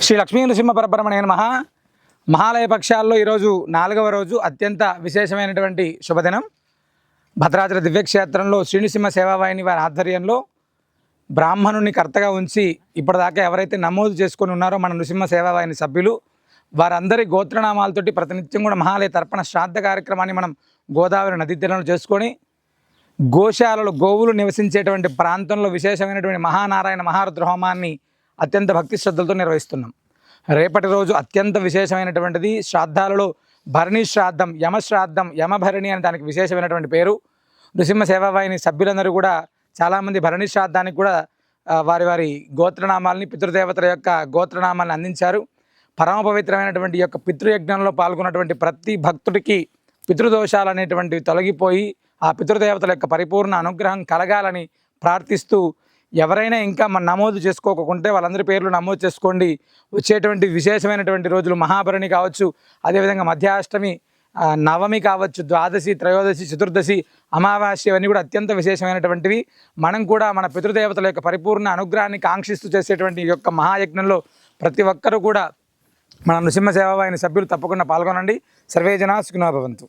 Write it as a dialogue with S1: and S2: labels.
S1: శ్రీ లక్ష్మీ నృసింహ పరబ్రహ్మణ్య నమ మహాలయ పక్షాల్లో ఈరోజు నాలుగవ రోజు అత్యంత విశేషమైనటువంటి శుభదినం. భద్రాచల దివ్యక్షేత్రంలో శ్రీనృసింహ సేవావాహిని వారి ఆధ్వర్యంలో బ్రాహ్మణుని కర్తగా ఉంచి ఇప్పటిదాకా ఎవరైతే నమోదు చేసుకొని ఉన్నారో మన నృసింహ సేవావాహిని సభ్యులు వారందరి గోత్రనామాలతోటి ప్రతినిత్యం కూడా మహాలయ తర్పణ శ్రాద్ధ కార్యక్రమాన్ని మనం గోదావరి నదీ తీరంలో చేసుకొని గోశాలలో గోవులు నివసించేటువంటి ప్రాంతంలో విశేషమైనటువంటి మహానారాయణ మహారుద్ర హోమాన్ని అత్యంత భక్తి శ్రద్ధలతో నిర్వహిస్తున్నాం. రేపటి రోజు అత్యంత విశేషమైనటువంటిది శ్రాద్ధాలలో భరణి శ్రాద్ధం యమశ్రాద్ధం యమభరణి అని దానికి విశేషమైనటువంటి పేరు. నృసింహ సేవావాహిని సభ్యులందరూ కూడా చాలామంది భరణి శ్రాద్ధానికి కూడా వారి వారి గోత్రనామాలని పితృదేవతల యొక్క గోత్రనామాలను అందించారు. పరమ పవిత్రమైనటువంటి యొక్క పితృయజ్ఞంలో పాల్గొన్నటువంటి ప్రతి భక్తుడికి పితృదోషాలు అనేటువంటివి తొలగిపోయి ఆ పితృదేవతల యొక్క పరిపూర్ణ అనుగ్రహం కలగాలని ప్రార్థిస్తూ ఎవరైనా ఇంకా మన నమోదు చేసుకోకుంటే వాళ్ళందరి పేర్లు నమోదు చేసుకోండి. వచ్చేటువంటి విశేషమైనటువంటి రోజులు మహాభరణి కావచ్చు అదేవిధంగా మధ్యాష్టమి నవమి కావచ్చు ద్వాదశి త్రయోదశి చతుర్దశి అమావాస్య ఇవన్నీ కూడా అత్యంత విశేషమైనటువంటివి. మనం కూడా మన పితృదేవతల యొక్క పరిపూర్ణ అనుగ్రహాన్ని కాంక్షిస్తూ చేసేటువంటి ఈ యొక్క మహాయజ్ఞంలో ప్రతి ఒక్కరూ కూడా మన నృసింహ సేవావాహిని సభ్యులు తప్పకుండా పాల్గొనండి. సర్వే జనా భవంతు.